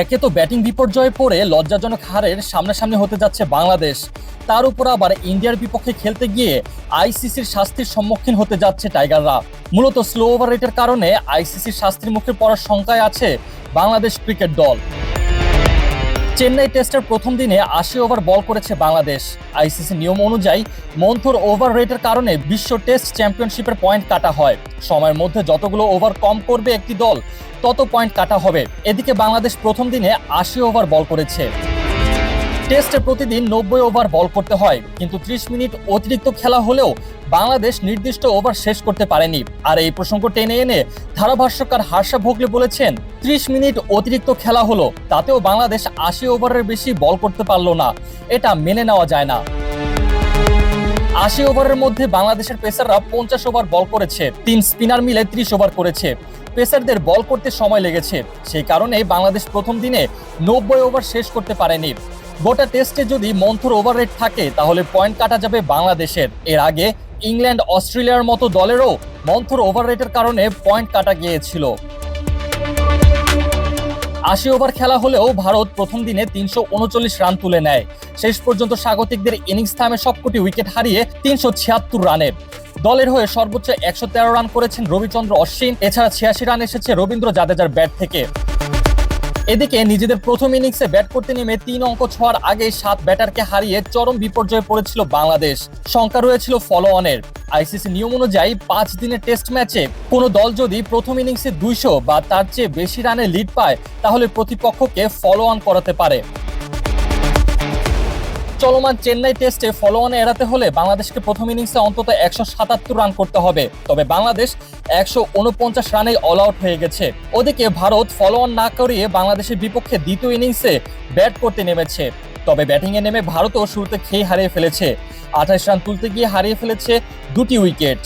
একে তো ব্যাটিং বিপর্যয়ে পড়ে লজ্জাজনক হারের সামনাসামনি হতে যাচ্ছে বাংলাদেশ। তার উপর আবার ইন্ডিয়ার বিপক্ষে খেলতে গিয়ে আইসিসির শাস্তির সম্মুখীন হতে যাচ্ছে টাইগাররা। মূলত স্লো ওভার রেটের কারণে আইসিসির শাস্তির মুখে পড়ার শঙ্কায় আছে বাংলাদেশ ক্রিকেট দল। চেন্নাই টেস্টের প্রথম দিনে আশি ওভার বল করেছে বাংলাদেশ। আইসিসি নিয়ম অনুযায়ী মন্থর ওভার রেটের কারণে বিশ্ব টেস্ট চ্যাম্পিয়নশিপের পয়েন্ট কাটা হয়। সময়ের মধ্যে যতগুলো ওভার কম করবে একটি দল, তত পয়েন্ট কাটা হবে। এদিকে বাংলাদেশ প্রথম দিনে আশি ওভার বল করেছে। টেস্টে প্রতিদিন নব্বই ওভার বল করতে হয়, কিন্তু ত্রিশ মিনিট অতিরিক্ত খেলা হলেও বাংলাদেশ নির্দিষ্ট ওভার শেষ করতে পারেনি। আর এই প্রসঙ্গ টেনে এনে ধারাভাষ্যকার হার্ষা ভোগলে বলেছেন, ত্রিশ মিনিট অতিরিক্ত খেলা হলো, তাতেও বাংলাদেশ আশি ওভারের বেশি বল করতে পারল না। এটা মেনে নেওয়া যায় না। আশি ওভারের মধ্যে বাংলাদেশের পেসাররা পঞ্চাশ ওভার বল করেছে, তিন স্পিনার মিলে ত্রিশ ওভার করেছে। পেসারদের বল করতে সময় লেগেছে, সেই কারণে বাংলাদেশ প্রথম দিনে নব্বই ওভার শেষ করতে পারেনি। গোটা টেস্টে যদি মন্থর ওভার রেট থাকে, তাহলে পয়েন্ট কাটা যাবে বাংলাদেশের। এর আগে ইংল্যান্ড অস্ট্রেলিয়ার মতো দলেরও মন্থর ওভার রেটের কারণে পয়েন্ট কাটা গিয়েছিল। আশি ওভার খেলা হলেও ভারত প্রথম দিনে তিনশো উনচল্লিশ রান তুলে নেয়। শেষ পর্যন্ত স্বাগতিকদের ইনিংস থামে সবকটি উইকেট হারিয়ে তিনশো ছিয়াত্তর রানের। দলের হয়ে সর্বোচ্চ একশো তেরো রান করেছেন রবিচন্দ্র অশ্বিন। এছাড়া ছিয়াশি রান এসেছে রবীন্দ্র জাদেজার ব্যাট থেকে। এদিকে নিজেদের প্রথম ইনিংসে ব্যাট করতে নেমে তিন অঙ্ক ছোঁয়ার আগে সাত ব্যাটারকে হারিয়ে চরম বিপর্যয়ে পড়েছিল বাংলাদেশ। শঙ্কা রয়েছিল ফলো অনের আইসিসি নিয়ম অনুযায়ী পাঁচ দিনের টেস্ট ম্যাচে কোনো দল যদি প্রথম ইনিংসে দুইশো বা তার চেয়ে বেশি রানে লিড পায়, তাহলে প্রতিপক্ষকে ফলো অন করাতে পারে। চলমান চেন্নাই টেস্টে ফলো অনে এড়াতে হলে বাংলাদেশকে প্রথম ইনিংসে অন্তত একশো সাতাত্তর রান করতে হবে। তবে বাংলাদেশ একশো উনপঞ্চাশ রানেই অল আউট হয়ে গেছে। ওদিকে ভারত ফলো অন না করিয়ে বাংলাদেশের বিপক্ষে দ্বিতীয় ইনিংসে ব্যাট করতে নেমেছে। তবে ব্যাটিংয়ে নেমে ভারতও শুরুতে খেয়ে হারিয়ে ফেলেছে। আঠাশ রান তুলতে গিয়ে হারিয়ে ফেলেছে দুটি উইকেট